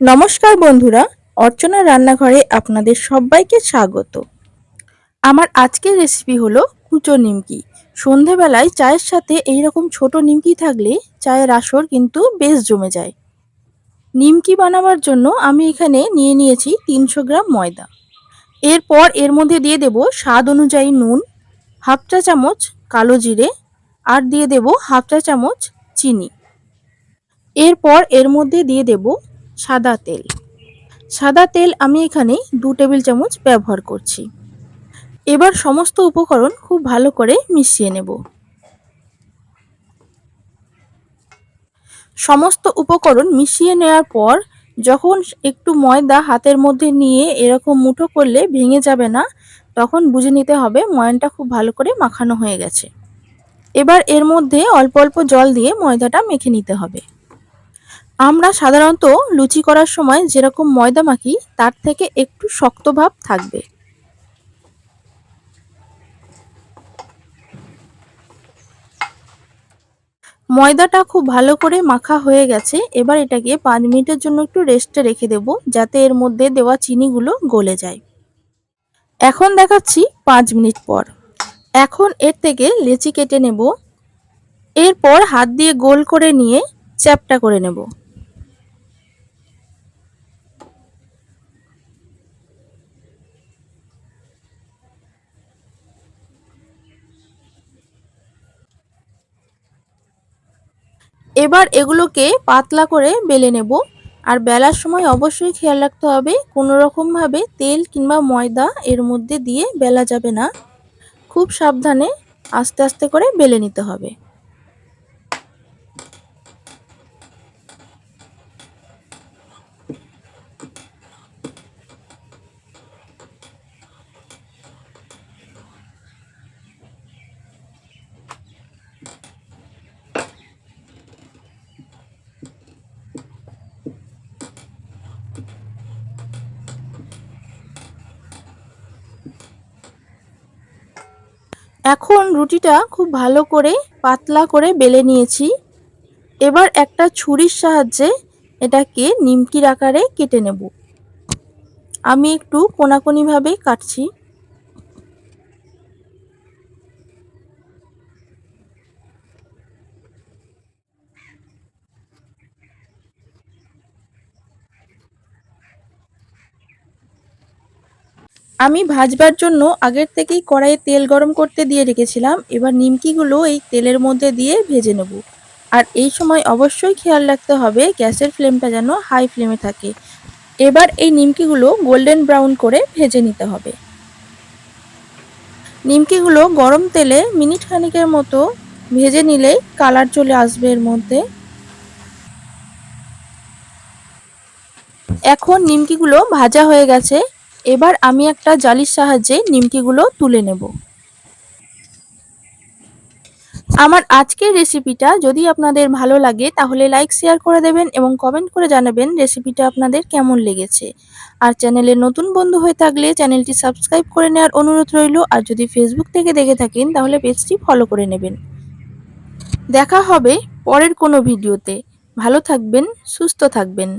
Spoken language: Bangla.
নমস্কার বন্ধুরা, অর্চনা রান্নাঘরে আপনাদের সবাইকে স্বাগত। আমার আজকের রেসিপি হলো কুচো নিমকি। সন্ধেবেলায় চায়ের সাথে এই রকম ছোট নিমকি থাকলে চায়ের আসর কিন্তু বেশ জমে যায়। নিমকি বানাবার জন্য আমি এখানে নিয়ে নিয়েছি তিনশো গ্রাম ময়দা। এরপর এর মধ্যে দিয়ে দেব স্বাদ অনুযায়ী নুন, হাফ চা চামচ কালো জিরে, আর দিয়ে দেব হাফ চা চামচ চিনি। এরপর এর মধ্যে দিয়ে দেব সাদা তেল। সাদা তেল আমি এখানে দু টেবিল চামচ ব্যবহার করছি। এবার সমস্ত উপকরণ খুব ভালো করে মিশিয়ে নেব। সমস্ত উপকরণ মিশিয়ে নেওয়ার পর যখন একটু ময়দা হাতের মধ্যে নিয়ে এরকম মুঠো করলে ভেঙে যাবে না, তখন বুঝে নিতে হবে ময়নটা খুব ভালো করে মাখানো হয়ে গেছে। এবার এর মধ্যে অল্প অল্প জল দিয়ে ময়দাটা মেখে নিতে হবে। আমরা সাধারণত লুচি করার সময় যেরকম ময়দা মাখি, তার থেকে একটু শক্ত ভাব থাকবে। ময়দাটা খুব ভালো করে মাখা হয়ে গেছে, এবার এটাকে পাঁচ মিনিটের জন্য একটু রেস্টে রেখে দেব, যাতে এর মধ্যে দেওয়া চিনিগুলো গলে যায়। এখন দেখাচ্ছি পাঁচ মিনিট পর। এখন এর থেকে লেচি কেটে নেব। এরপর হাত দিয়ে গোল করে নিয়ে চ্যাপটা করে নেব। এবার এগুলোকে পাতলা করে বেলে নেব। আর বেলার সময় অবশ্যই খেয়াল রাখতে হবে, কোনো রকমভাবে তেল কিংবা ময়দা এর মধ্যে দিয়ে বেলা যাবে না। খুব সাবধানে আস্তে আস্তে করে বেলে নিতে হবে। এখন রুটিটা খুব ভালো করে পাতলা করে বেলে নিয়েছি। এবার একটা ছুরির সাহায্যে এটাকে নিমকির আকারে কেটে নেব। আমি একটু কোনাকোনিভাবে কাটছি। আমি ভাজবার জন্য আগের থেকেই কড়াইয়ে তেল গরম করতে দিয়ে রেখেছিলাম। এবার নিমকিগুলো এই তেলের মধ্যে দিয়ে ভেজে নেব। আর এই সময় অবশ্যই খেয়াল রাখতে হবে, গ্যাসের ফ্লেমটা যেন হাই ফ্লেমে থাকে। এবার এই নিমকিগুলো গোল্ডেন ব্রাউন করে ভেজে নিতে হবে। নিমকিগুলো গরম তেলে মিনিট খানিকের মতো ভেজে নিলেই কালার চলে আসবে এর মধ্যে। এখন নিমকিগুলো ভাজা হয়ে গেছে। এবার আমি একটা জালির সাহায্যে নিমকিগুলো তুলে নেব। আমার আজকের রেসিপিটা যদি আপনাদের ভালো লাগে, তাহলে লাইক, শেয়ার করে দেবেন এবং কমেন্ট করে জানাবেন রেসিপিটা আপনাদের কেমন লেগেছে। আর চ্যানেলে নতুন বন্ধু হয়ে থাকলে চ্যানেলটি সাবস্ক্রাইব করে নেওয়ার অনুরোধ রইল। আর যদি ফেসবুক থেকে দেখে থাকেন, তাহলে পেজটি ফলো করে নেবেন। দেখা হবে পরের কোনো ভিডিওতে। ভালো থাকবেন, সুস্থ থাকবেন।